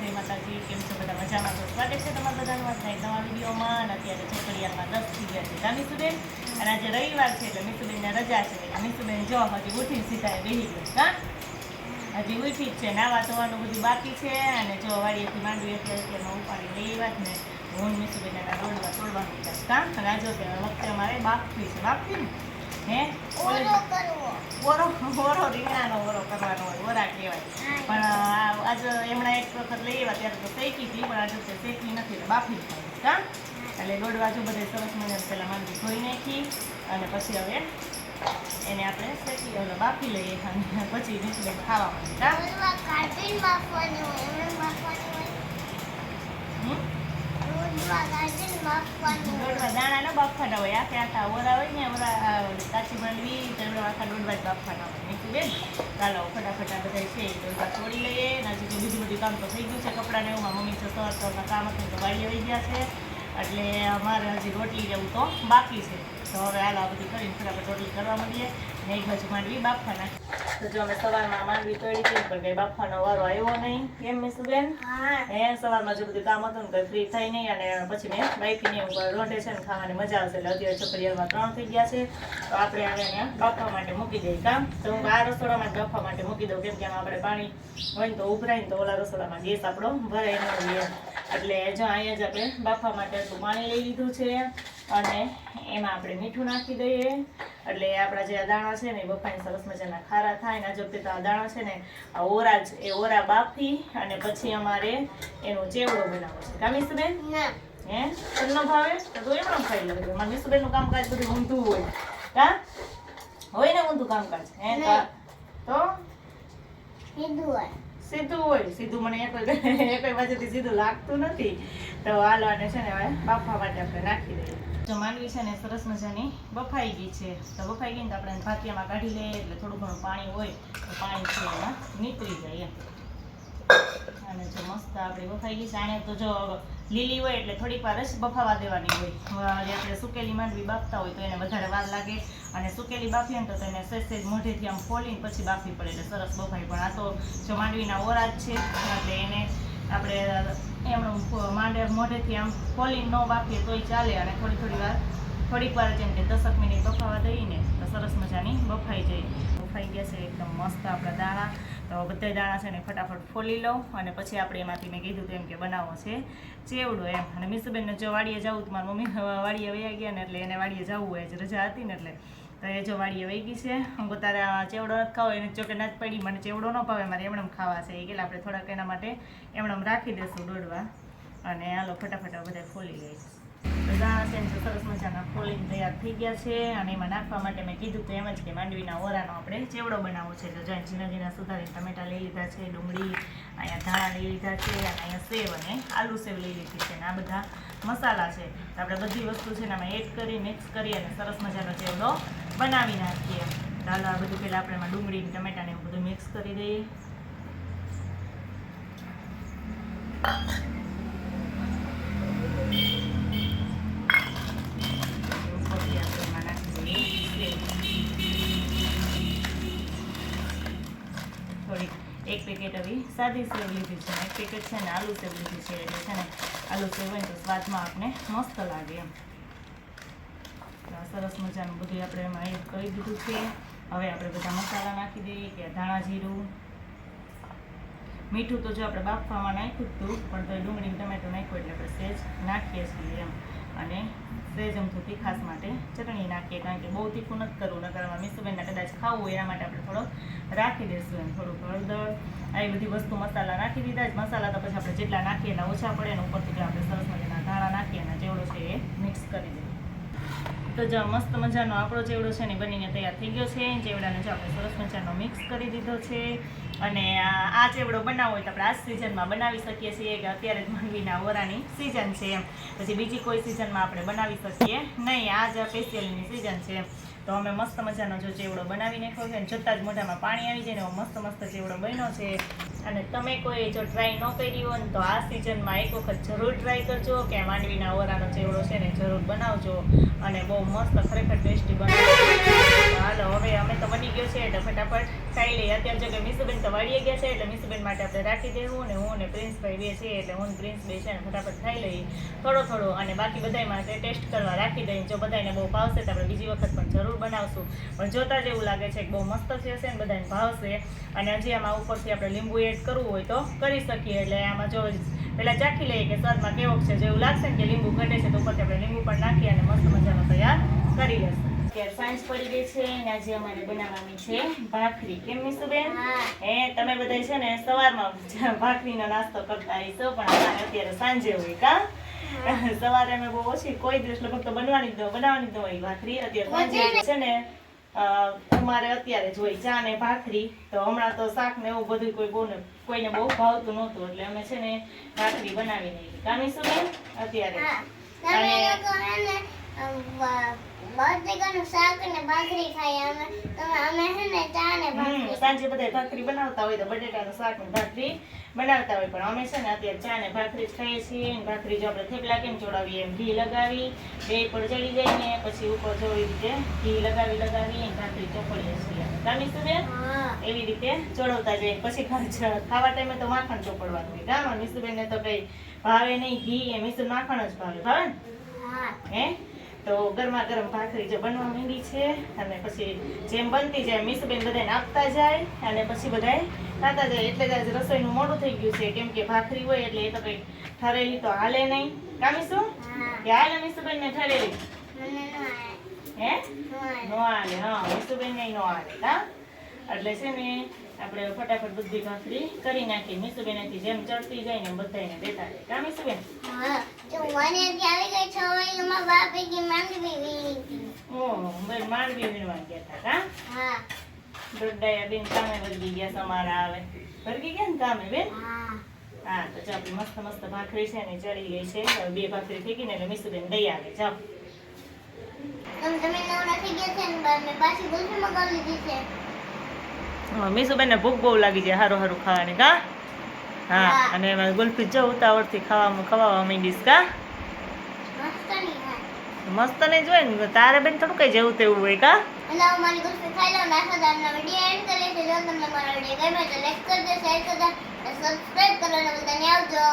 જય માતાજી કેમ છો બધા? મજામાં તો સ્વાગત છે તમારા બધાનું આજના એક નવા વિડીયોમાં. અને અત્યારે છોકરીયામાં દસ થઈ ગયા છે ગામીસુબેન અને આજે રવિવાર છે એટલે મીસુબેનને રજા છે. મીસુબેન જો હજી ઉઠીને સીધા બેસી ગયો હા? હજી ઉઠી જ છે. નાવા ધોવાનું બધું બાકી છે. અને જો વાડીએથી માંડવી અત્યારે અત્યારમાં ઉપાડી લઈ જ ને હું મીસુબેન એના દોડવા તોડવાનું હતા કા અને આ જો વખતે અમારે બાફવી છે. બાફી ને? હે? ઓરો ઓરો રીંગણાનો ઓરો કરવાનો હોય ઓરા કહેવાય. પણ આ આજે એમણે એક વખત લઈ આવ્યા ત્યારે તો શેકી હતી પણ આજે છે શેકી નથી એટલે બાફી કા એટલે દોઢ બાજુ બધે સરસ મજાને પહેલાં માંડવી ધોઈ નાખી અને પછી હવે એને આપણે શેકી એટલે બાફી લઈએ અને પછી નીચે ખાવા માંડી બાફવાનું હમ? દોડવા દાણા ન બાફવાના હોય આખે આખા ઓરા હોય ને ઓરા કાચી માંડવી આખા દોડવા જ બાફવાના હોય. નીકળી બેન ચાલો ફટાફટ આ છે. લઈએ. અને તો બીજું બધું કામ તો થઈ ગયું છે કપડાને એવું. મમ્મી તો સવાર સવારના કામ હતું તો વાળી આવી ગયા છે. એટલે અમારે હજી રોટલી જેવું તો બાકી છે. તો હવે હાલ આ બધું કરીને ફટાફટ રોટલી કરવા માંડીએ. ને એક બાજુ માંડવી બાફવાના તો જો અમે સવારમાં માંડવી તોડી હતી પણ કંઈ બાફવાનો વારો આવ્યો નહીં. કેમ મિસુબેન? હે. સવારમાં જો બધું કામ હતું ને કંઈ ફ્રી થઈ નહીં અને પછી મેં બાઈકની ઉપર રોંઢે છે ને ખાવાની મજા આવશે એટલે અત્યારે છોકરીઓમાં ત્રણ થઈ ગયા છે. તો આપણે હવે અહીંયા બાફવા માટે મૂકી દઈએ કામ. તો હું આ રસોડામાં બાફવા માટે મૂકી દઉં કેમ કે આમાં આપણે પાણી હોય ને તો ઉભરાય ને તો ઓલા રસોડામાં ગેસ આપણો ભરાય ન એટલે જો અહીંયા જ આપણે બાફવા માટે પાણી લઈ લીધું છે. અને એમાં આપણે મીઠું નાખી દઈએ. એટલે આપણા જે આ દાણા છે ને એ બફાઈને સરસ મજાના ખારા થાય. ને જો તો આ દાણા છે ને આ ઓરા જ એ ઓરા બાફી અને પછી અમારે એનો ચેવડો બનાવવો છે. કામિસ બેન હે? તમને ભાવે? તો એમ પણ ખાઈ લેજો. મારા મીસુબેનનું કામકાજ બધું ઊંધું હોય. કા? હોય ને ઊંધું કામકાજ? હે તો? સીધું હોય, સીધું મને એક એક બાજુથી સીધું લાગતું નથી. તો હાલો અને છે ને હવે બાફવા માટે આપણે નાખી દઈએ. જો માંડવી છે ને સરસ મજાની બફાઈ ગઈ છે. તો બફાઈ ગઈ ને તો આપણે ભાતિયામાં કાઢી લઈએ, એટલે થોડું ઘણું પાણી હોય, તો પાણી છે એમાં નીકળી જાય અને જો મસ્ત આપણી બફાઈ ગઈ છે. આને તો જો લીલી હોય એટલે થોડીક વાર જ બફાવા દેવાની હોય. આપણે સુકેલી માંડવી બાફતા હોય તો એને વધારે વાર લાગે. અને સુકેલી બાફીએ ને તો તેને સહેજ સહેજ મોઢેથી આમ ફોલીને પછી બાફવી પડે એટલે સરસ બફાય. પણ આ તો જો માંડવીના ઓરા જ છે, એટલે એને આપણે એમનું માંડે મોઢેથી આમ ફોલીને ન બાફીએ તોય ચાલે અને થોડી થોડી વાર થોડીક વાર જેમ કે દસક મિનિટ બફાવા દઈને તો સરસ મજાની બફાઈ જાય. બફાઈ ગયા છે, એકદમ મસ્ત આપણા દાણા. તો બધા દાણા છે ને ફટાફટ ફોલી લઉં અને પછી આપણે એમાંથી મેં કીધું તેમ કે બનાવો છે ચેવડો એમ. અને મિસુબેનને જો વાડીએ જવું તો મારી મમ્મી વાડીએ વયા ગયા ને એટલે એને વાડીએ જવું હોય જ, રજા હતી ને એટલે. તો એ જો વાડીએ વહી ગઈ છે. હું આ ચેવડો નથી ખાવો, એને જો કે ના જ પડી, મને ચેવડો ન ભાવે, મારે એમણે ખાવા છે. એ કે આપણે થોડાક એના માટે એમણે રાખી દઈશું દોડવા. અને હાલો ફટાફટ બધા ફોલી લઈએ. ને જો સરસ મજાના ફોલીને તૈયાર થઈ ગયા છે અને એમાં નાખવા માટે મેં કીધું તો એમ જ કે માંડવીના ઓરાનો આપણે ચેવડો બનાવવો છે. તો જ્યાં ઝીણા ઝીણા સુધારી ટમેટા લઈ લીધા છે, ડુંગળી, અહીંયા ધાણા લઈ લીધા છે અને અહીંયા સેવ અને આલુ સેવ લઈ લીધી છે. અને આ બધા મસાલા છે. તો આપણે બધી વસ્તુ છે ને એડ કરી, મિક્સ કરી અને સરસ મજાનો ચેવડો બનાવી નાખીએ. ચાલો આ બધું પહેલાં આપણે એમાં ડુંગળી ટમેટાને એવું બધું મિક્સ કરી દઈએ. પેકેટ આવી સાદી સેવ લીધી છે એક પેકેટ છે ને આલુ સેવ લીધી છે એટલે છે ને આલુ સેવ હોય તો સ્વાદમાં આપણે મસ્ત લાગે એમ સરસ મજાનું બધું આપણે એમાં એડ કરી દીધું છે. હવે આપણે બધા મસાલા નાખી દઈએ કે ધાણા જીરું. મીઠું તો જો આપણે બાફવામાં નાખ્યું હતું પણ તો ડુંગળી ટમેટો નાખ્યું એટલે આપણે સેજ નાખીએ છીએ એમ. અને સહેજ અમથું તીખાસ માટે ચટણી નાખીએ, કારણ કે બહુ તીખું નથી કરવું, નકર આમાં મીસુબેનને કદાચ ખાવું હોય એના માટે આપણે થોડોક રાખી દઈશું એમ, થોડુંક હળદર, આવી બધી વસ્તુ મસાલા નાખી દીધા જ. મસાલા તો પછી આપણે જેટલા નાખીએ એના ઓછા પડે ને ઉપરથી જો આપણે સરસ મજાના ધાણા નાખીએ અને જેવડો છે એ મિક્સ કરી દઈએ. તો જો મસ્ત મજાનો આપણો ચેવડો છે ને બનીને તૈયાર થઈ ગયો છે. ચેવડાને જો આપણે સરસ મજાનો મિક્સ કરી દીધો છે. અને આ ચેવડો બનાવવો હોય તો આપણે આ સિઝનમાં બનાવી શકીએ છીએ. કે અત્યારે જ માંડવીના ઓરાની સિઝન છે પછી બીજી કોઈ સિઝનમાં આપણે બનાવી શકીએ નહીં. આ જ સ્પેશિયલની સિઝન છે. તો અમે મસ્ત મજાનો જો ચેવડો બનાવી નાખ્યો છે જતાં જ મોઢામાં પાણી આવી જાય ને એવો મસ્ત મસ્ત ચેવડો બન્યો છે. અને તમે કોઈ જો ટ્રાય ન કરી હોય ને તો આ સિઝનમાં એક વખત જરૂર ટ્રાય કરજો કે માંડવીના ઓરાનો ચેવડો છે ને જરૂર બનાવજો. અને બહુ મસ્ત ખરેખર ટેસ્ટી બનાવજો. હાલો હવે અમે તો બની ગયો છે, એટલે ફટાફટ ખાઈ લઈએ. અત્યારે જો કે મીસુબેન તો વાળીએ ગયા છે, એટલે મીસુબેન માટે આપણે રાખી દેવું ને હું ને પ્રિન્સભાઈ બે છે, એટલે હું પ્રિન્સ બે છે ને ફટાફટ ખાઈ લઈએ. થોડો થોડો અને બાકી બધાય માટે ટેસ્ટ કરવા રાખી દઈએ. જો બધાને બહુ ભાવશે તો આપણે બીજી વખત પણ જરૂર બનાવશું. પણ જોતા જ એવું લાગે છે કે બહુ મસ્ત થશે ને બધાને ભાવશે. અને હજી આમાં ઉપરથી આપણે લીંબુ એડ કરવું હોય તો કરી શકીએ. એટલે આમાં જો પહેલાં ચાખી લઈએ કે સ્વાદમાં કેવો છે. જો એવું લાગશે ને કે લીંબુ ઘટે છે તો ઉપરથી આપણે લીંબુ પણ નાખી અને મસ્ત મજાનો તૈયાર કરી લેશું. અત્યારે સાંજ પડી ગઈ છે અને આજે અમારે બનાવવાની છે ભાખરી. કેમ મીસુબેન. હે. તમે બધા છે ને સવારમાં ભાખરીનો નાસ્તો કરતા હશો પણ અમારે અત્યારે સાંજે હોય કા? સવારે અમે બહુ ઓછી કોઈ દિવસ લગભગ તો બનવાની જ ન બનાવવાની જ ન હોય ભાખરી. અત્યારે સાંજે છે ને અમારે અત્યારે જોઈ ચા ને ભાખરી. તો હમણાં તો શાક ને એવું બધું કોઈ બહુ ને- કોઈને બહુ ભાવતું નહોતું એટલે અમે છે ને ભાખરી બનાવી નહીં કામીશું બેન? અત્યારે. બટેકાનું શાક ને ભાખરી ખાઈએ. અમે તમે અમે હે ને ચા ને ભાખરી. સાંજે બધા ભાખરી બનાવતા હોય તો બટેટાનું શાક ને ભાખરી બનાવતા હોય. પણ અમે છે ને અત્યારે ચા ને ભાખરી જ ખાઈએ છીએ. ભાખરી જો આપણે થેપલા કેમ ચોડાવીએ એમ ઘી લગાવી બે પર ચડી જાય ને પછી ઉપર જો એવી રીતે ઘી લગાવી લગાવી ભાખરી ચોપડીએ છીએ. બેન? એવી રીતે ચોડવતા જઈએ. પછી ખાવા ટાઈમે તો માખણ ચોપડવાનું હોય. ગામ મિસુબેન ને તો કઈ ભાવે નહીં ઘી. એ મિસુ માખણ જ ભાવે. ભાવે ને? હા. હે? તો ગરમા ગરમ ભાખરી જો બનવા માંડી છે અને પછી જેમ બનતી જાય મીસુબેન બધાને આપતા જાય અને પછી બધાય ખાતા જાય. એટલે જ આજે રસોઈનું મોડું થઈ ગયું છે. કેમ કે ભાખરી હોય એટલે એ તો કંઈ ઠરેલી તો હાલે નહીં. કામીશું કે હાલે મીસુબેન ને ઠરેલી. હે? ન હાલે. હા. મિસુબેન ને નો હાલે હા. એટલે છે ને આપણે ફટાફટ બધી ભાખરી કરી નાખી મીસુબેનથી જેમ ચડતી જાય ને બધાને દેતા જાય કા મીસુબેન હા. જો મને આવી ગઈ છ બાપ પૈકી માંડવી વીણી ઓહો બેન માંડવી વીણવા ગયા હતા કા? હા. દોડાયા બેન કામે વર્ગી ગયા તમારા આવે. વર્ગી ગયા ને કામે બેન? હા. હા તો ચાલ મસ્ત મસ્ત ભાખરી છે ને ચડી ગઈ છે. હવે બે ભાખરી એટલે મીસુબેન દઈ આવે થઈ ગયા ને બા- મેં પાછી ગુલ્ફી મગાવી લીધી ભૂખ બહુ લાગી જાય હારું હારું ખાવાની કા? હા. અને એમાં ગુલ્ફી જો ઉતાવળથી ખાવામાં ખવાવા માંડીશ કા? મસ્ત ને જોઈ ને? તારે બેન થોડું કઈ જેવું તેવું હોય કા? અને હું મારી ગુલ્ફી ખાઈ લઉં નાખો આજનો વીડિયો છીએ. જો તમને મારો વીડિયો ગમ્યો તો લાઈક કરજો શેર કરજો અને બધાને આવજો.